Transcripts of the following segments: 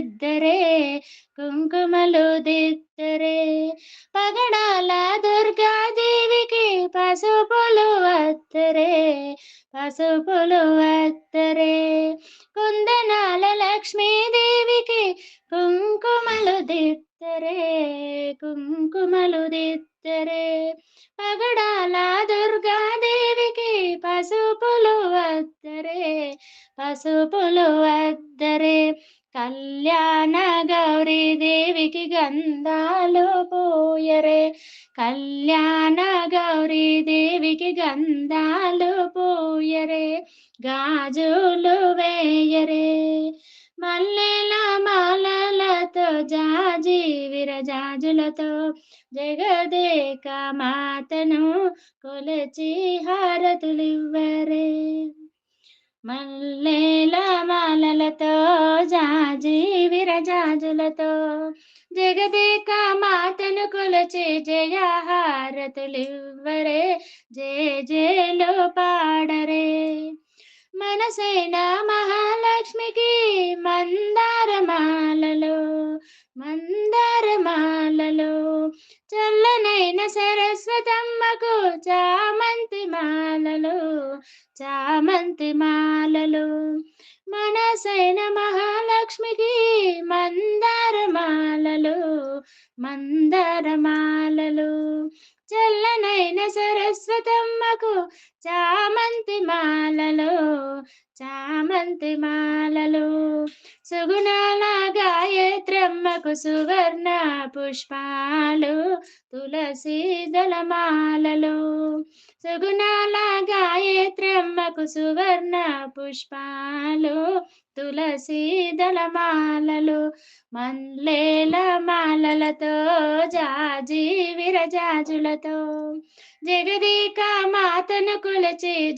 కుంకుమాలు దిద్దరే కుంకుమలు దిద్దరే. పగడాల దుర్గాదేవికి పసుపులు వద్దరే పసుపులు వద్దరే కుందనాల లక్ష్మీదేవికి కుంకుమలు దిద్దరే కుంకుమలు దిద్దరే. పగడాల దుర్గాదేవికి పసుపులు వద్దరే పసుపులు వద్దరే కళ్యాణ గౌరీ దేవికి గంధాలు పోయరే. కళ్యాణ గౌరీ దేవికి గంధాలు పోయరే. గాజులు వేయరే. మల్లెల మాలలతో జాజి విరజాజులతో జగదేక మాతను కొలచి హారతులివ్వరే. మల్లెల మాలలతో జాజి విరజాజులతో. జగదేక మాతను కొలచి జయహారతులివ్వరే జే జయ పాడరే. మనసైన మహాలక్ష్మికి మందారమాలలో మందారమాలలో. చల్లనైన సరస్వతమ్మకు చామంతి మాలలో చామంతి మాలలు మనసైన మహాలక్ష్మికి మందారమాలలు మందారమాలలు. చల్లనైన సరస్వతమ్మకు చామంతి మాలలు చామంతి మాలలు సుగుణాల గాయత్రమ్మకు సువర్ణ పుష్పాలు తులసి దళమాలలు. సుగుణాల గాయత్రమ్మకు సువర్ణ పుష్పాలు తులసి దళమాలలు. మన్లేల మాలలతో జాజి విరజాజులతో. జగదీక మాతను కొలచి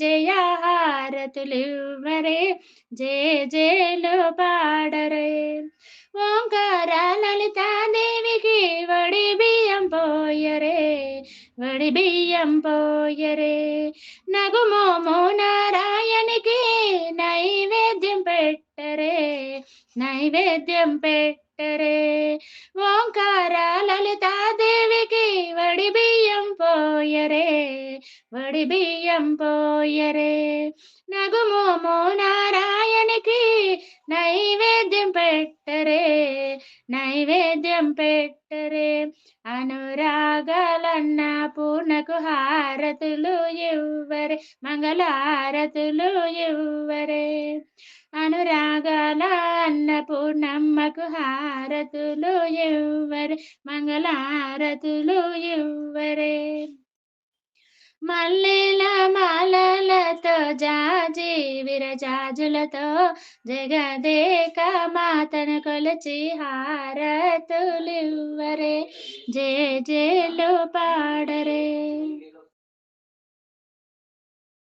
జే జేలు పాడరే. జయలు పాడరే ఓంకార లలితాదేవికి వడి బియ్యం పోయరే వడి బియ్యం పోయరే నగుమోమో నారాయణికి నైవేద్యం పెట్టరే నైవేద్యం పెట్టరే ఓంకార లలితాదేవికి వడి బియ్యం పోయరే వడి బియ్యం పోయరే నగుమోమో నారాయణికి నైవేద్యం పెట్టరే నైవేద్యం పెట్టరే. అనురాగాలన్న పూర్ణకు హారతులు ఇవ్వరే మంగళహారతులు ఇవ్వరే. అనురాగాల అన్న పూర్ణమ్మకు హారతులు ఇవ్వరే మంగళహారతులు ఇవ్వరే. మల్లెల మాలలతో జాజి విరజాజులతో జగదేక మాతను కొలచి హారతులివ్వరే. జే జేలు